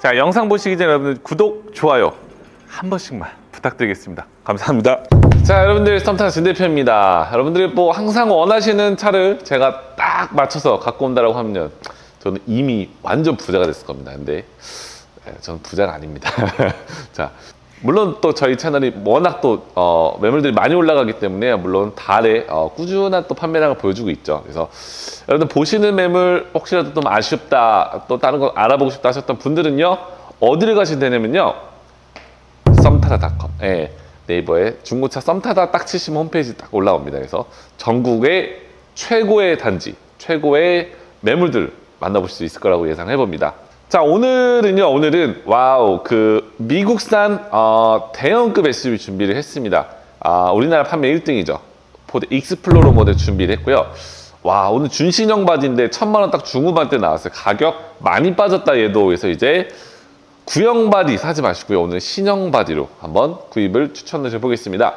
자, 영상 보시기 전에 여러분들 구독, 좋아요 한 번씩만 부탁드리겠습니다. 감사합니다. 자, 여러분들 썸타 진 대표입니다. 여러분들이 뭐 항상 원하시는 차를 제가 딱 맞춰서 갖고 온다라고 하면 저는 이미 완전 부자가 됐을 겁니다. 근데 네, 저는 부자가 아닙니다. 자, 물론 또 저희 채널이 워낙 또 어, 매물들이 많이 올라가기 때문에 물론 달에 어, 꾸준한 또 판매량을 보여주고 있죠. 그래서 여러분들 보시는 매물 혹시라도 좀 아쉽다, 또 다른 거 알아보고 싶다 하셨던 분들은요 어디를 가시면 되냐면요 썸타다닷컴 예, 네이버에 중고차 썸타다 딱 치시면 홈페이지 딱 올라옵니다. 그래서 전국의 최고의 단지, 최고의 매물들 만나보실 수 있을 거라고 예상해 봅니다. 자 오늘은요 오늘은 와우 그 미국산 어, 대형급 SUV 준비를 했습니다. 아, 우리나라 판매 1등이죠. 포드 익스플로러 모델 준비를 했고요. 와 오늘 준신형 바지인데 천만 원 딱 중후반대 나왔어요. 가격 많이 빠졌다 얘도 그래서 이제 구형 바디 사지 마시고요. 오늘 신형 바디로 한번 구입을 추천해 보겠습니다.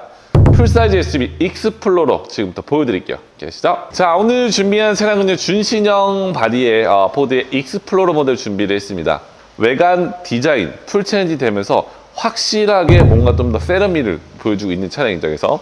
풀사이즈 SUV 익스플로러 지금부터 보여드릴게요. 계시죠? 자, 오늘 준비한 차량은요, 준신형 바디의 어, 포드의 익스플로러 모델 준비를 했습니다. 외관 디자인 풀 체인지 되면서 확실하게 뭔가 좀 더 세련미를 보여주고 있는 차량이죠. 그래서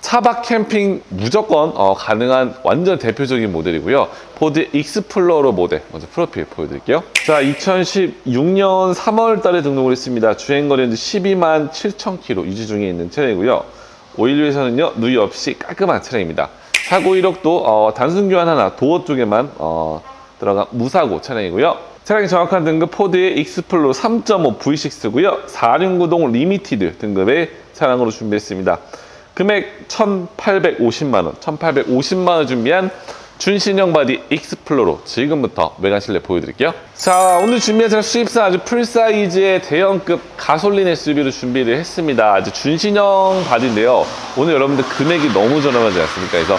차박 캠핑 무조건 어, 가능한 완전 대표적인 모델이고요. 포드 익스플로러 모델 먼저 프로필 보여드릴게요. 자, 2016년 3월 달에 등록을 했습니다. 주행거리는 12만 7천 킬로 유지 중에 있는 차량이고요. 오일류에서는요 누이 없이 깔끔한 차량입니다. 사고 이력도 어, 단순 교환 하나 도어 쪽에만 어, 들어간 무사고 차량이고요. 차량의 정확한 등급 포드의 익스플로 3.5 V6고요. 4륜구동 리미티드 등급의 차량으로 준비했습니다. 금액 1,850만 원, 1,850만 원 준비한 준신형 바디 익스플로로 지금부터 외관 실내 보여드릴게요. 자, 오늘 차량 수입사 아주 풀사이즈의 대형급 가솔린 SUV를 준비를 했습니다. 아주 준신형 바디인데요. 오늘 여러분들 금액이 너무 저렴하지 않습니까? 그래서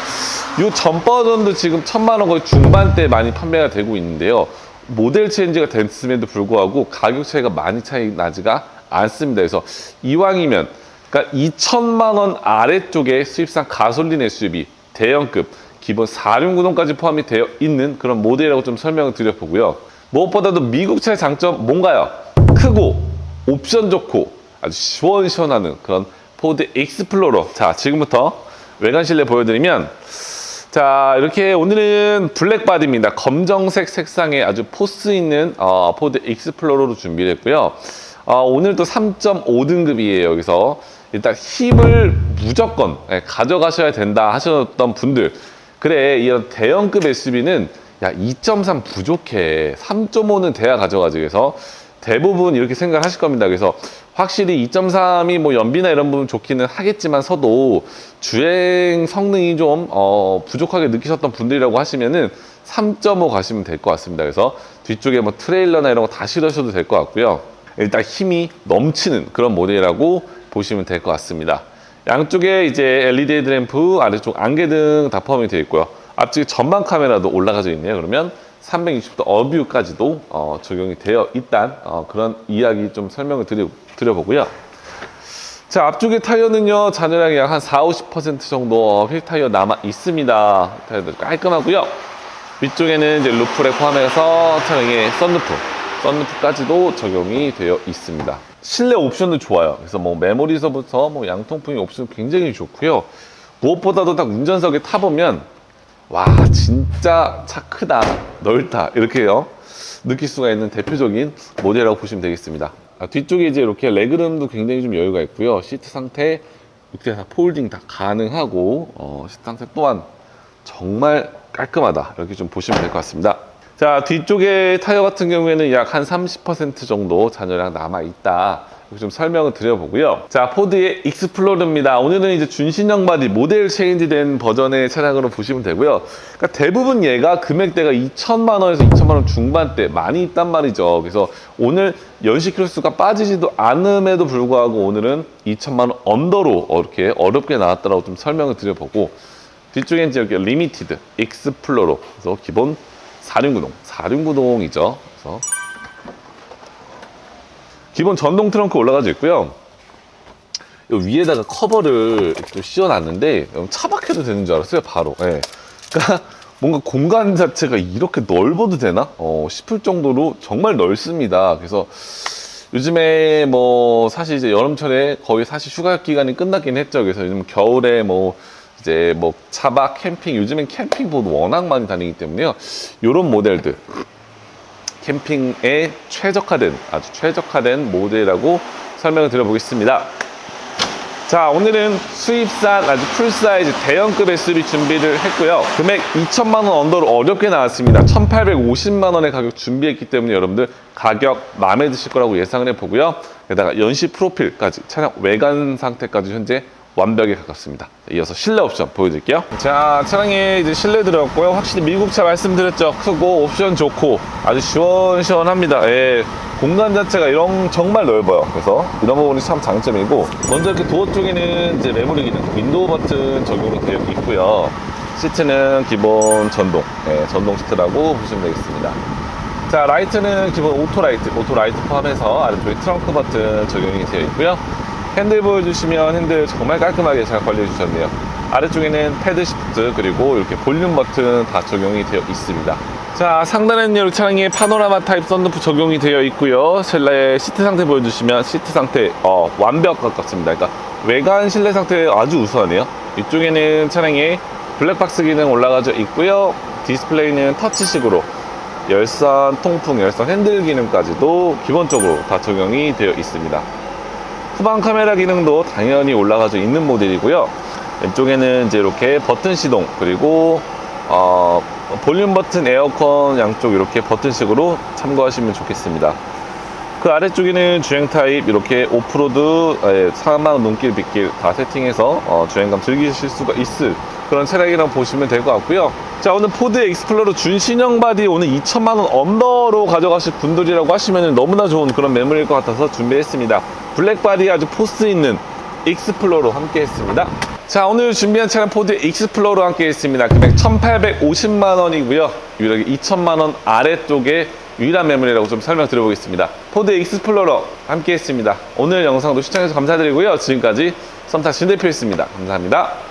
이 전 버전도 지금 천만 원 거의 중반대 많이 판매가 되고 있는데요. 모델 체인지가 됐음에도 불구하고 가격 차이가 많이 차이 나지가 않습니다. 그래서 이왕이면 그러니까 2천만 원 아래쪽에 수입산 가솔린 SUV 대형급 기본 4륜 구동까지 포함이 되어 있는 그런 모델이라고 좀 설명을 드려보고요. 무엇보다도 미국차의 장점 뭔가요? 크고 옵션 좋고 아주 시원시원하는 그런 포드 익스플로러. 자, 지금부터 외관 실내 보여드리면 자 이렇게 오늘은 블랙 바디입니다 검정색 색상의 아주 포스 있는 어, 포드 익스플로러로 준비를 했고요 어, 오늘도 3.5등급이에요 여기서 일단 힘을 무조건 예, 가져가셔야 된다 하셨던 분들 그래 이런 대형급 SUV는 야 2.3 부족해 3.5는 돼야 가져가지 그래서 대부분 이렇게 생각하실 겁니다. 그래서 확실히 2.3이 뭐 연비나 이런 부분 좋기는 하겠지만 서도 주행 성능이 좀 어, 부족하게 느끼셨던 분들이라고 하시면은 3.5 가시면 될 것 같습니다. 그래서 뒤쪽에 뭐 트레일러나 이런 거 다 실으셔도 될 것 같고요. 일단 힘이 넘치는 그런 모델이라고 보시면 될 것 같습니다. 양쪽에 이제 LED 헤드램프, 아래쪽 안개등 다 포함이 되어 있고요. 앞쪽에 전방 카메라도 올라가져 있네요. 그러면 360도 어뷰까지도 어, 적용이 되어 있단 어, 그런 이야기 좀 설명을 드려, 드려보고요. 자 앞쪽에 타이어는요 잔여량이 약 한 4, 50% 정도 휠 타이어 남아 있습니다. 타이어들 깔끔하고요. 위쪽에는 이제 루프를 포함해서 차량의 썬루프, 썬루프까지도 적용이 되어 있습니다. 실내 옵션도 좋아요. 그래서 뭐 메모리서부터 뭐 양통풍의 옵션 굉장히 좋고요. 무엇보다도 딱 운전석에 타보면 와 진짜 차 크다 넓다 이렇게요. 느낄 수가 있는 대표적인 모델이라고 보시면 되겠습니다. 아, 뒤쪽에 이제 이렇게 레그룸도 굉장히 좀 여유가 있고요. 시트 상태 이렇게 다 폴딩 다 가능하고 어, 시트 상태 또한 정말 깔끔하다. 이렇게 좀 보시면 될 것 같습니다 자 뒤쪽에 타이어 같은 경우에는 약 한 30% 정도 잔여량 남아 있다 이렇게 좀 설명을 드려보고요. 자, 포드의 익스플로러입니다. 오늘은 이제 준신형 바디 모델 체인지된 버전의 차량으로 보시면 되고요. 그러니까 대부분 얘가 금액대가 2천만 원에서 2천만 원 중반대 많이 있단 말이죠. 그래서 오늘 연식 키로수가 빠지지도 않음에도 불구하고 오늘은 2천만 원 언더로 이렇게 어렵게 나왔다라고 좀 설명을 드려보고 뒤쪽에 이제 이렇게 리미티드 익스플로러 그래서 기본 4륜구동 4륜구동이죠. 그래서 기본 전동 트렁크 올라가져 있고요. 요 위에다가 커버를 좀 씌워놨는데 차박해도 되는 줄 알았어요, 바로. 예. 그러니까 뭔가 공간 자체가 이렇게 넓어도 되나? 어, 싶을 정도로 정말 넓습니다. 그래서 요즘에 뭐 사실 이제 여름철에 거의 사실 휴가 기간이 끝나긴 했죠. 그래서 요즘 겨울에 뭐 이제 뭐 차박 캠핑 요즘엔 캠핑보드 워낙 많이 다니기 때문에요. 요런 모델들 캠핑에 최적화된 아주 최적화된 모델이라고 설명을 드려보겠습니다. 자 오늘은 수입산 아주 풀사이즈 대형급 SUV 준비를 했고요 금액 2천만 원 언더로 어렵게 나왔습니다 1850만 원의 가격 준비했기 때문에 여러분들 가격 마음에 드실 거라고 예상을 해보고요 게다가 연식 프로필까지 차량 외관 상태까지 현재 완벽에 가깝습니다 이어서 실내 옵션 보여드릴게요 자 차량에 이제 실내 들어갔고요 확실히 미국차 말씀드렸죠 크고 옵션 좋고 아주 시원시원합니다 예. 공간 자체가 이런 정말 넓어요. 그래서 이런 부분이 참 장점이고 먼저 이렇게 도어 쪽에는 이제 메모리 기능 윈도우 버튼 적용이 되어 있고요. 시트는 기본 전동, 네, 전동 시트라고 보시면 되겠습니다. 자 라이트는 기본 오토 라이트, 오토 라이트 포함해서 아래쪽에 트렁크 버튼 적용이 되어 있고요. 핸들 보여주시면 핸들 정말 깔끔하게 잘 관리해 주셨네요. 아래쪽에는 패드 시프트 그리고 이렇게 볼륨 버튼 다 적용이 되어 있습니다. 자 상단에는 이 차량에 파노라마 타입 썬루프 적용이 되어 있고요. 실내 시트 상태 보여주시면 시트 상태 어, 완벽 가깝습니다. 그러니까 외관 실내 상태 아주 우수하네요. 이쪽에는 차량에 블랙박스 기능 올라가져 있고요. 디스플레이는 터치식으로 열선 통풍, 열선 핸들 기능까지도 기본적으로 다 적용이 되어 있습니다. 후방 카메라 기능도 당연히 올라가져 있는 모델이고요. 왼쪽에는 이제 이렇게 버튼 시동 그리고 어, 볼륨 버튼, 에어컨 양쪽 이렇게 버튼식으로 참고하시면 좋겠습니다. 그 아래쪽에는 주행 타입 이렇게 오프로드, 예, 사막, 눈길, 빗길 다 세팅해서 어, 주행감 즐기실 수가 있을 그런 차량이라고 보시면 될 것 같고요. 자 오늘 포드 익스플로러 준신형 바디 오늘 2천만 원 언더로 가져가실 분들이라고 하시면 너무나 좋은 그런 매물일 것 같아서 준비했습니다. 블랙 바디 아주 포스 있는 익스플로러 함께 했습니다. 자 오늘 준비한 차량 포드 익스플로러 함께 했습니다. 금액 1,850만 원이고요. 유일하게 2천만 원 아래쪽에 유일한 매물이라고 좀 설명드려보겠습니다. 포드 익스플로러 함께 했습니다. 오늘 영상도 시청해주셔서 감사드리고요. 지금까지 썸타 신 대표였습니다. 감사합니다.